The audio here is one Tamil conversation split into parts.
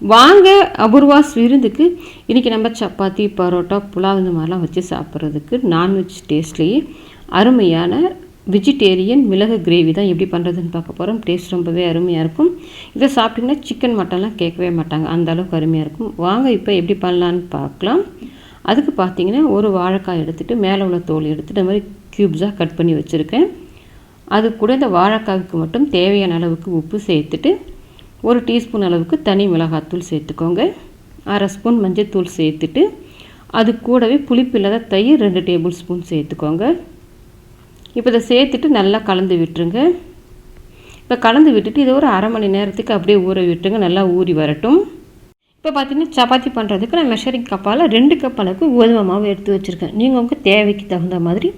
வாங்க அபூர்வாஸ் விருந்துக்கு இன்றைக்கி நம்ம சப்பாத்தி பரோட்டா புலாவ் இந்த மாதிரிலாம் வச்சு சாப்பிட்றதுக்கு நான்வெஜ் டேஸ்ட்லேயே அருமையான வெஜிடேரியன் மிளகு கிரேவி தான் எப்படி பண்ணுறதுன்னு பார்க்க போகிறோம் டேஸ்ட் ரொம்பவே அருமையாக இருக்கும். இதை சாப்பிட்டிங்கன்னா சிக்கன் மட்டன்லாம் கேட்கவே மாட்டாங்க. அந்த அளவுக்கு அருமையாக இருக்கும். வாங்க இப்போ எப்படி பண்ணலான்னு பார்க்கலாம். அதுக்கு பார்த்தீங்கன்னா ஒரு வாழைக்காய் எடுத்துகிட்டு மேலே உள்ள தோல் எடுத்துகிட்டு இந்த மாதிரி க்யூப்ஸாக கட் பண்ணி வச்சுருக்கேன். அது கூட இந்த வாழைக்காய்க்கு மட்டும் தேவையான அளவுக்கு உப்பு சேர்த்துட்டு ஒரு டீஸ்பூன் அளவுக்கு தனி மிளகாத்தூள் சேர்த்துக்கோங்க. அரை ஸ்பூன் மஞ்சத்தூள் சேர்த்துட்டு அது கூடவே புளிப்பு இல்லாத தயிர் ரெண்டு டேபிள் ஸ்பூன் சேர்த்துக்கோங்க. இப்போ இதை சேர்த்துட்டு நல்லா கலந்து விட்டுருங்க. இப்போ கலந்து விட்டுட்டு இதை ஒரு அரை மணி நேரத்துக்கு அப்படியே ஊற விட்டுருங்க நல்லா ஊறி வரட்டும். இப்போ பார்த்தீங்கன்னா சப்பாத்தி பண்ணுறதுக்கு நான் மெஷரிங் கப்பால் ரெண்டு கப் அளவுக்கு கோதுமை மாவு எடுத்து வச்சுருக்கேன். நீங்கள் உங்கள் தேவைக்கு தகுந்த மாதிரி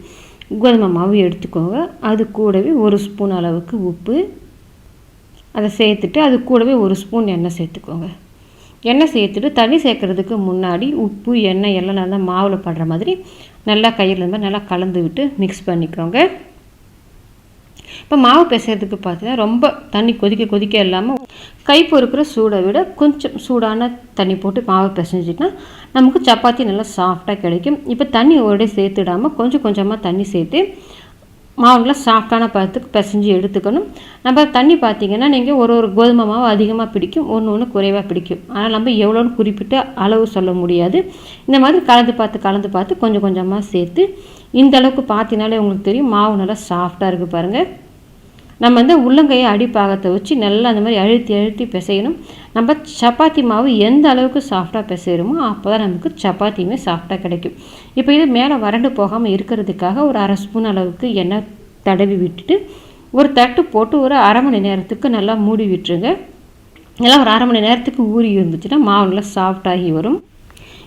கோதுமை மாவு எடுத்துக்கோங்க. அது கூடவே ஒரு ஸ்பூன் அளவுக்கு உப்பு அதை சேர்த்துட்டு அது கூடவே ஒரு ஸ்பூன் எண்ணெய் சேர்த்துக்கோங்க. எண்ணெய் சேர்த்துட்டு தண்ணி சேர்க்குறதுக்கு முன்னாடி உப்பு எண்ணெய் எல்லாம் நல்லா மாவில் படுற மாதிரி நல்லா கையில் மாதிரி நல்லா கலந்து விட்டு மிக்ஸ் பண்ணிக்கோங்க. இப்போ மாவு பிசைகிறதுக்கு பார்த்தீங்கன்னா ரொம்ப தண்ணி கொதிக்க கொதிக்க இல்லாமல் கை பொறுக்கிற சூடை விட கொஞ்சம் சூடான தண்ணி போட்டு மாவு பிசைஞ்சிட்டா நமக்கு சப்பாத்தி நல்லா சாஃப்டாக கிடைக்கும். இப்போ தண்ணி ஒரே சேர்த்துடாமல் கொஞ்சம் கொஞ்சமாக தண்ணி சேர்த்து மாவுலாம் சாஃப்டான பதத்துக்கு பிசைஞ்சு எடுத்துக்கணும். நம்ம தண்ணி பார்த்திங்கன்னா நீங்கள் ஒரு ஒரு கோதுமை மாவு அதிகமாக பிடிக்கும் ஒன்று ஒன்று குறைவாக பிடிக்கும். ஆனால் நம்ம எவ்வளோன்னு குறிப்பிட்ட அளவு சொல்ல முடியாது. இந்த மாதிரி கலந்து பார்த்து கலந்து பார்த்து கொஞ்சம் கொஞ்சமாக சேர்த்து இந்த அளவுக்கு பார்த்தினாலே உங்களுக்கு தெரியும் மாவு நல்லா சாஃப்டாக இருக்குது பாருங்கள் நம்ம வந்து உள்ளங்கையை அடிப்பாகத்தை வச்சு நல்லா அந்த மாதிரி அழுத்தி அழுத்தி பிசையணும். நம்ம சப்பாத்தி மாவு எந்த அளவுக்கு சாஃப்டாக பிசைகிறோமோ அப்போ தான் நமக்கு சப்பாத்தியுமே சாஃப்டாக கிடைக்கும். இப்போ இது மேலே வறண்டு போகாமல் இருக்கிறதுக்காக ஒரு அரை ஸ்பூன் அளவுக்கு எண்ணெய் தடவி விட்டுட்டு ஒரு தட்டு போட்டு ஒரு அரை மணி நேரத்துக்கு நல்லா மூடி விட்டுருங்க. நல்லா ஒரு அரை மணி நேரத்துக்கு ஊறி இருந்துச்சுன்னா மாவு நல்லா சாஃப்டாகி வரும்.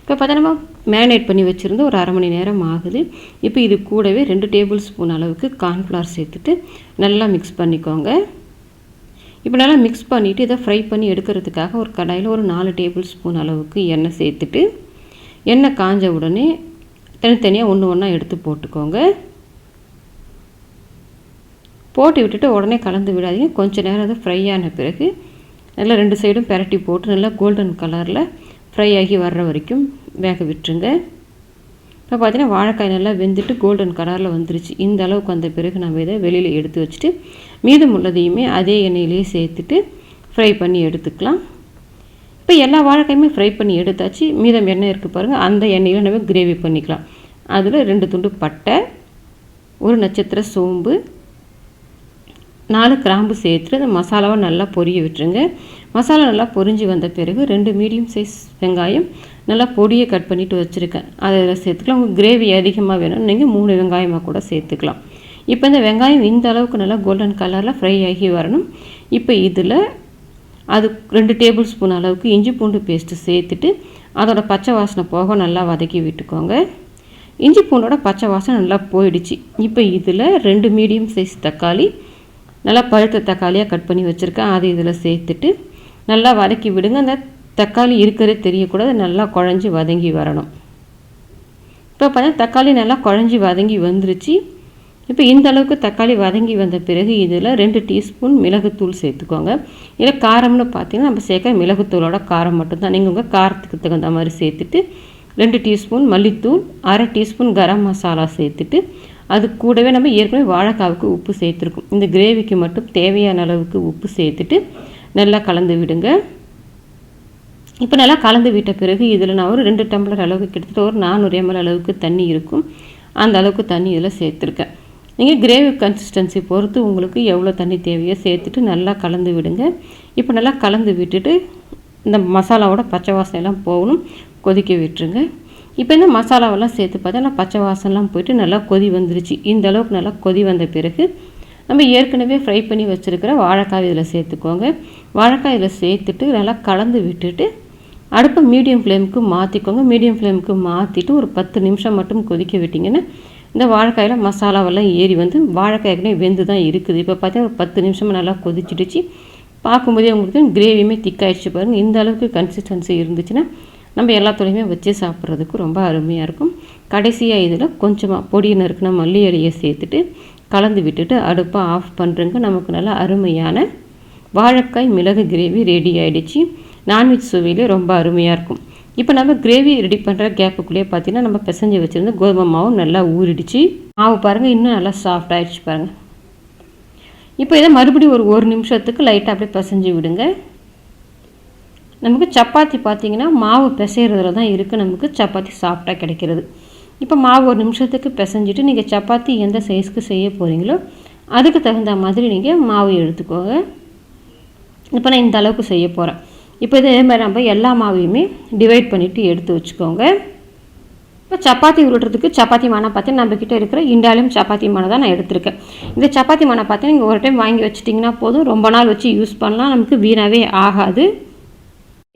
இப்போ பார்த்தா நம்ம மேரினேட் பண்ணி வச்சுருந்து ஒரு அரை மணி நேரம் ஆகுது. இப்போ இது கூடவே ரெண்டு டேபிள் ஸ்பூன் அளவுக்கு கார்ன்ஃப்ளவர் சேர்த்துட்டு நல்லா மிக்ஸ் பண்ணிக்கோங்க. இப்போ நல்லா மிக்ஸ் பண்ணிவிட்டு இதை ஃப்ரை பண்ணி எடுக்கிறதுக்காக ஒரு கடாயில் ஒரு நாலு டேபிள் ஸ்பூன் அளவுக்கு எண்ணெய் சேர்த்துட்டு எண்ணெய் காஞ்ச உடனே தனித்தனியாக ஒன்று ஒன்றா எடுத்து போட்டுக்கோங்க. போட்டு விட்டுட்டு உடனே கலந்து விடாதீங்க. கொஞ்சம் நேரம் அது ஃப்ரை ஆன பிறகு நல்லா ரெண்டு சைடும் பெரட்டி போட்டு நல்லா கோல்டன் கலரில் ஃப்ரை ஆகி வர்ற வரைக்கும் வேக விட்டுருங்க. இப்போ பார்த்தீங்கன்னா வாழைக்காய் நல்லா வெந்துட்டு கோல்டன் கலரில் வந்துருச்சு. இந்த அளவுக்கு வந்த பிறகு நம்ம இதை வெளியில் எடுத்து வச்சுட்டு மீதம் உள்ளதையுமே அதே எண்ணெயிலேயே சேர்த்துட்டு ஃப்ரை பண்ணி எடுத்துக்கலாம். இப்போ எல்லா வாழைக்காயுமே ஃப்ரை பண்ணி எடுத்தாச்சு. மீதம் எண்ணெய் இருக்குது பாருங்கள் அந்த எண்ணெயில் நம்ம கிரேவி பண்ணிக்கலாம். அதில் ரெண்டு துண்டு பட்டை ஒரு நட்சத்திர சோம்பு நாலு கிராம்பு சேர்த்துட்டு அந்த மசாலாவை நல்லா பொரிய விட்டுருங்க. மசாலா நல்லா பொரிஞ்சு வந்த பிறகு ரெண்டு மீடியம் சைஸ் வெங்காயம் நல்லா பொடியை கட் பண்ணிவிட்டு வச்சுருக்கேன். அதில் சேர்த்துக்கலாம். உங்களுக்கு கிரேவி அதிகமாக வேணும் நீங்கள் மூணு வெங்காயமாக கூட சேர்த்துக்கலாம். இப்போ இந்த வெங்காயம் இந்த அளவுக்கு நல்லா கோல்டன் கலரில் ஃப்ரை ஆகி வரணும். இப்போ இதில் அது ரெண்டு டேபிள் ஸ்பூன் அளவுக்கு இஞ்சி பூண்டு பேஸ்ட்டு சேர்த்துட்டு அதோட பச்சை வாசனை போக நல்லா வதக்கி விட்டுக்கோங்க. இஞ்சி பூண்டோட பச்சை வாசனை நல்லா போயிடுச்சு. இப்போ இதில் ரெண்டு மீடியம் சைஸ் தக்காளி நல்லா பழுத்த தக்காளியாக கட் பண்ணி வச்சுருக்கேன். அதை இதில் சேர்த்துட்டு நல்லா வதக்கி விடுங்க. அந்த தக்காளி இருக்கிறதே தெரியக்கூடாது. நல்லா குழஞ்சி வதங்கி வரணும். இப்போ பார்த்தா தக்காளி நல்லா குழஞ்சி வதங்கி வந்துருச்சு. இப்போ இந்த அளவுக்கு தக்காளி வதங்கி வந்த பிறகு இதில் ரெண்டு டீஸ்பூன் மிளகுத்தூள் சேர்த்துக்கோங்க. இதில் காரம்னு பார்த்தீங்கன்னா நம்ம சேர்க்க மிளகுத்தூளோட காரம் மட்டும்தான். நீங்கள் உங்கள் காரத்துக்கு தகுந்த மாதிரி சேர்த்துட்டு ரெண்டு டீஸ்பூன் மல்லித்தூள் அரை டீஸ்பூன் கரம் மசாலா சேர்த்துட்டு அது கூடவே நம்ம ஏற்கனவே வாழைக்காவுக்கு உப்பு சேர்த்துருக்கோம். இந்த கிரேவிக்கு மட்டும் தேவையான அளவுக்கு உப்பு சேர்த்துட்டு நல்லா கலந்து விடுங்க. இப்போ நல்லா கலந்து விட்ட பிறகு இதில் நான் ஒரு ரெண்டு டம்ளர் அளவுக்கு கிட்டத்தட்ட ஒரு நானூறு எம்எல் அளவுக்கு தண்ணி இருக்கும். அந்த அளவுக்கு தண்ணி இதில் சேர்த்துருக்கேன். நீங்கள் கிரேவி கன்சிஸ்டன்சி பொறுத்து உங்களுக்கு எவ்வளோ தண்ணி தேவையோ சேர்த்துட்டு நல்லா கலந்து விடுங்க. இப்போ நல்லா கலந்து விட்டுட்டு இந்த மசாலாவோட பச்சை வாசனை எல்லாம் போகணும். கொதிக்க விட்டுருங்க. இப்போ இந்த மசாலாவெல்லாம் சேர்த்து பார்த்தா பச்சை வாசனைலாம் போயிட்டு நல்லா கொதி வந்துருச்சு. இந்த அளவுக்கு நல்லா கொதி வந்த பிறகு நம்ம ஏற்கனவே ஃப்ரை பண்ணி வச்சுருக்கிற வாழைக்காய் இதில் சேர்த்துக்கோங்க. வாழைக்காய் இதில் சேர்த்துட்டு நல்லா கலந்து விட்டுட்டு அடுப்பை மீடியம் ஃப்ளேமுக்கு மாற்றிக்கோங்க மீடியம் ஃப்ளேமுக்கு மாற்றிட்டு ஒரு பத்து நிமிஷம் மட்டும் கொதிக்க விட்டிங்கன்னா இந்த வாழைக்காயில் மசாலாவெல்லாம் ஏறி வந்து வாழைக்காய் ஏற்கனவே வெந்து தான் இருக்குது. இப்போ பார்த்தீங்கன்னா ஒரு பத்து நிமிஷமாக நல்லா கொதிச்சிடுச்சு. பார்க்கும்போதே உங்களுக்கு கிரேவியுமே திக்காயிடுச்சு பாருங்கள் இந்த அளவுக்கு கன்சிஸ்டன்சி இருந்துச்சுன்னா நம்ம எல்லாத்தோடையுமே வச்சு சாப்பிட்றதுக்கு ரொம்ப அருமையாக இருக்கும். கடைசியாக இதில் கொஞ்சமாக பொடி நறுக்கின மல்லி இலையை சேர்த்துட்டு கலந்து விட்டுட்டு அடுப்பை ஆஃப் பண்ணுறங்க நமக்கு நல்லா அருமையான வாழைக்காய் மிளகு கிரேவி ரெடி ஆகிடுச்சு நான்வெஜ் சுவையிலே ரொம்ப அருமையாக இருக்கும். இப்போ நம்ம கிரேவி ரெடி பண்ணுற கேப்புக்குள்ளேயே பார்த்தீங்கன்னா நம்ம பிசைஞ்சு வச்சுருந்து கோதுமை மாவும் நல்லா ஊறிடுச்சு. மாவு பாருங்கள் இன்னும் நல்லா சாஃப்ட் ஆகிடுச்சு பாருங்கள் இப்போ இதை மறுபடியும் ஒரு ஒரு நிமிஷத்துக்கு லைட்டாக அப்படியே பிசைஞ்சு விடுங்க. நமக்கு சப்பாத்தி பார்த்திங்கன்னா மாவு பிசைகிறதுல தான் இருக்குது நமக்கு சப்பாத்தி சாஃப்டாக கிடைக்கிறது. இப்போ மாவு ஒரு நிமிஷத்துக்கு பிசைஞ்சிட்டு நீங்கள் சப்பாத்தி எந்த சைஸ்க்கு செய்ய போகிறீங்களோ அதுக்கு தகுந்த மாதிரி நீங்கள் மாவு எடுத்துக்கோங்க. இப்போ நான் இந்த அளவுக்கு செய்ய போகிறேன் இப்போ இதே மாதிரி நம்ம எல்லா மாவையுமே டிவைட் பண்ணிவிட்டு எடுத்து வச்சுக்கோங்க. இப்போ சப்பாத்தி உருட்டுறதுக்கு சப்பாத்தி மானை பார்த்து நம்மக்கிட்ட இருக்கிற இண்டாலியம் சப்பாத்தி மானை தான் நான் எடுத்திருக்கேன். இந்த சப்பாத்தி மானை பார்த்து நீங்கள் ஒரு டைம் வாங்கி வச்சிட்டிங்கன்னா போதும். ரொம்ப நாள் வச்சு யூஸ் பண்ணலாம். நமக்கு வீணாகவே ஆகாது.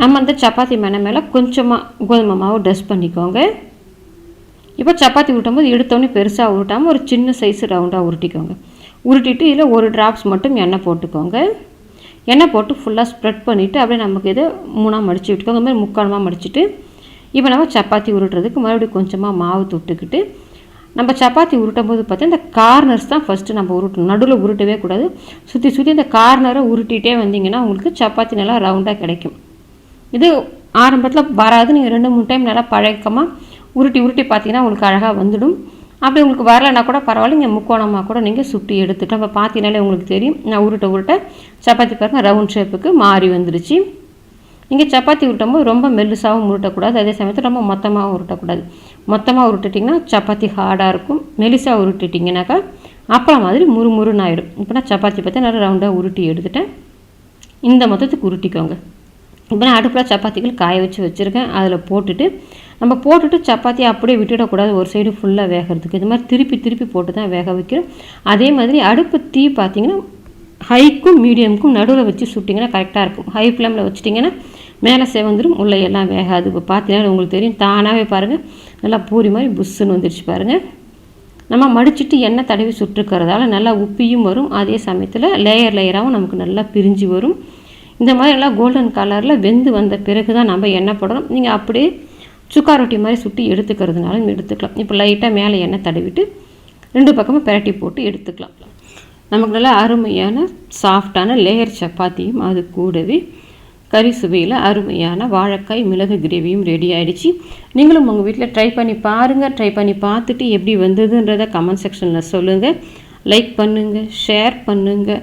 நம்ம அந்த சப்பாத்தி மேலே மேலே கொஞ்சமாக கோதுமை மாவு டஸ்ட் பண்ணிக்கோங்க. இப்போ சப்பாத்தி உருட்டும்போது எடுத்தோடனே பெருசாக உருட்டாமல் ஒரு சின்ன சைஸ் ரவுண்டாக உருட்டிக்கோங்க. உருட்டிட்டு இதில் ஒரு ட்ராப்ஸ் மட்டும் எண்ணெய் போட்டுக்கோங்க. எண்ணெய் போட்டு ஃபுல்லாக ஸ்ப்ரெட் பண்ணிவிட்டு அப்படியே நமக்கு இதை மூணாக மடித்து விட்டுக்கோங்க. இந்த மாதிரி முக்காலமாக மடிச்சுட்டு இப்போ நம்ம சப்பாத்தி உருட்டுறதுக்கு மறுபடியும் கொஞ்சமாக மாவு தொட்டுக்கிட்டு நம்ம சப்பாத்தி உருட்டும் போது பார்த்தீங்கன்னா இந்த கார்னர்ஸ் தான் ஃபஸ்ட்டு நம்ம உருட்டணும். நடுவில் உருட்டவே கூடாது. சுற்றி சுற்றி இந்த கார்னரை உருட்டிகிட்டே வந்தீங்கன்னா உங்களுக்கு சப்பாத்தி நல்லா ரவுண்டாக கிடைக்கும். இது ஆரம்பத்தில் வராது நீங்கள் ரெண்டு மூணு டைம் நல்லா பழக்கமாக உருட்டி உருட்டி பார்த்தீங்கன்னா உங்களுக்கு அழகாக வந்துடும். அப்படி உங்களுக்கு வரலைன்னா கூட பரவாயில்ல நீங்கள் முக்கோணமாக கூட நீங்கள் சுட்டி எடுத்துக்கலாம் இப்போ பார்த்தீங்கனாலே உங்களுக்கு தெரியும். நான் உருட்ட உருட்ட சப்பாத்தி பாருங்கள் ரவுண்ட் ஷேப்புக்கு மாறி வந்துருச்சு. நீங்கள் சப்பாத்தி உருட்டும்போது ரொம்ப மெல்லுசாகவும் உருட்டக்கூடாது அதே சமயத்தில் ரொம்ப மொத்தமாகவும் உருட்டக்கூடாது. மொத்தமாக உருட்டுட்டிங்கன்னா சப்பாத்தி ஹார்டாக இருக்கும். மெலிசாக உருட்டிட்டிங்கனாக்கா அப்புறம் மாதிரி முறுமுறுன்னு ஆகிடும் இப்போ நான் சப்பாத்தி பார்த்து நல்லா ரவுண்டாக உருட்டி எடுத்துட்டேன். இந்த மொத்தத்துக்கு உருட்டிக்கோங்க. இப்போ நான் அடுப்பில் சப்பாத்திகள் காய வச்சு வச்சுருக்கேன். அதில் போட்டுட்டு நம்ம போட்டுட்டு சப்பாத்தி அப்படியே விட்டுடக்கூடாது. ஒரு சைடு ஃபுல்லாக வேகிறதுக்கு. இது மாதிரி திருப்பி திருப்பி போட்டு தான் வேக வைக்கிறோம். அதே மாதிரி அடுப்பு தீ பார்த்திங்கன்னா ஹைக்கும் மீடியமுக்கும் நடுவில் வச்சு சுட்டிங்கன்னா கரெக்டாக இருக்கும். ஹை ஃப்ளேமில் வச்சுட்டிங்கன்னா மேலே செவந்துடும் உள்ளே எல்லாம் வேகாது. இப்போ பார்த்தீங்கன்னா உங்களுக்கு தெரியும் தானாகவே பாருங்கள் நல்லா பூரி மாதிரி புஷ்ஷுன்னு வந்துருச்சு பாருங்கள் நம்ம மடிச்சுட்டு எண்ணெய் தடவி சுட்டுருக்கிறதால நல்லா உப்பியும் வரும். அதே சமயத்தில் லேயர் லேயராகவும் நமக்கு நல்லா பிரிஞ்சு வரும். இந்த மாதிரிலாம் கோல்டன் கலரில் வெந்து வந்த பிறகு தான் நம்ம எண்ணெய் போடணும்? நீங்கள் அப்படியே சுக்கா ரொட்டி மாதிரி சுட்டி எடுத்துக்கிறதுனாலும் எடுத்துக்கலாம். இப்போ லைட்டாக மேலே எண்ணெய் தடவிட்டு ரெண்டு பக்கமும் பெரட்டி போட்டு எடுத்துக்கலாம். நமக்கு நல்லா அருமையான சாஃப்டான லேயர் சப்பாத்தியும் அது கூடவே கறி சுவையில் அருமையான வாழைக்காய் மிளகு கிரேவியும் ரெடி ஆகிடுச்சு நீங்களும் உங்கள் வீட்டில் ட்ரை பண்ணி பாருங்கள் ட்ரை பண்ணி பார்த்துட்டு எப்படி வந்ததுன்றதை கமெண்ட் செக்ஷனில் சொல்லுங்கள் லைக் பண்ணுங்கள் ஷேர் பண்ணுங்கள்